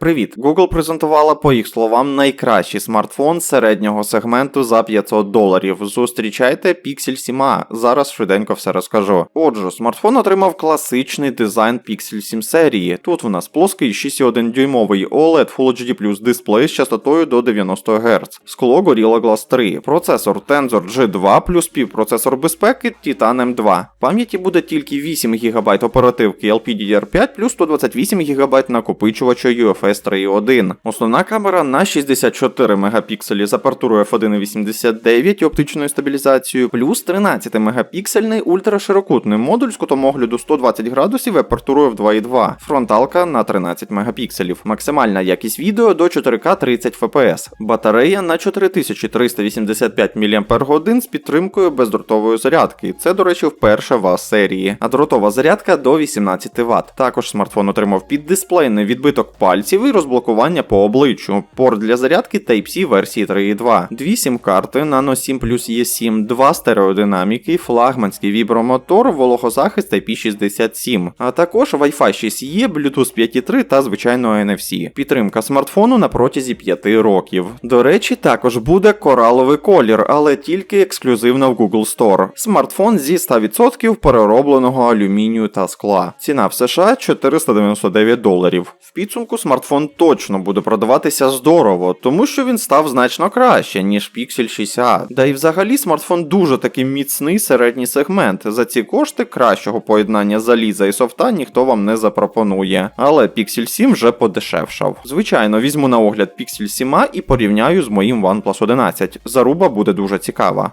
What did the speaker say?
Привіт! Google презентувала, по їх словам, найкращий смартфон середнього сегменту за 500 доларів. Зустрічайте Pixel 7 a Зараз швиденько все розкажу. Отже, смартфон отримав класичний дизайн Pixel 7 серії. Тут в нас плоский 6,1 дюймовий OLED Full HD Plus дисплей з частотою до 90 Гц, скло Gorilla Glass 3, процесор Tensor G2 плюс співпроцесор безпеки Titan M2. Пам'яті буде тільки 8 ГБ оперативки LPDDR5 плюс 128 ГБ накопичувача UFS 3.1. Основна камера на 64 мегапікселі з апертурою f1.89 і оптичною стабілізацією, плюс 13 мегапіксельний ультраширокутний модуль з кутом огляду 120 градусів і апертурою в 2.2. Фронталка на 13 мегапікселів. Максимальна якість відео до 4К 30 FPS. Батарея на 4385 мАч з підтримкою бездротової зарядки. Це, до речі, вперше в серії. А дротова зарядка до 18 Вт. Також смартфон отримав піддисплейний відбиток пальців і розблокування по обличчю. Порт для зарядки Type-C версії 3.2. Дві сім-карти Nano 7 плюс E7, два стереодинаміки, флагманський вібромотор, вологозахист IP67, а також Wi-Fi 6E, Bluetooth 5.3 та звичайно NFC. Підтримка смартфону на протязі 5 років. До речі, також буде кораловий колір, але тільки ексклюзивно в Google Store. Смартфон зі 100% переробленого алюмінію та скла. Ціна в США 499 доларів. В підсумку смартфон точно буде продаватися здорово, тому що він став значно краще, ніж Pixel 6a. Да і взагалі смартфон дуже таки міцний середній сегмент. За ці кошти кращого поєднання заліза і софта ніхто вам не запропонує. Але Pixel 7 вже подешевшав. Звичайно, візьму на огляд Pixel 7 і порівняю з моїм OnePlus 11. Заруба буде дуже цікава.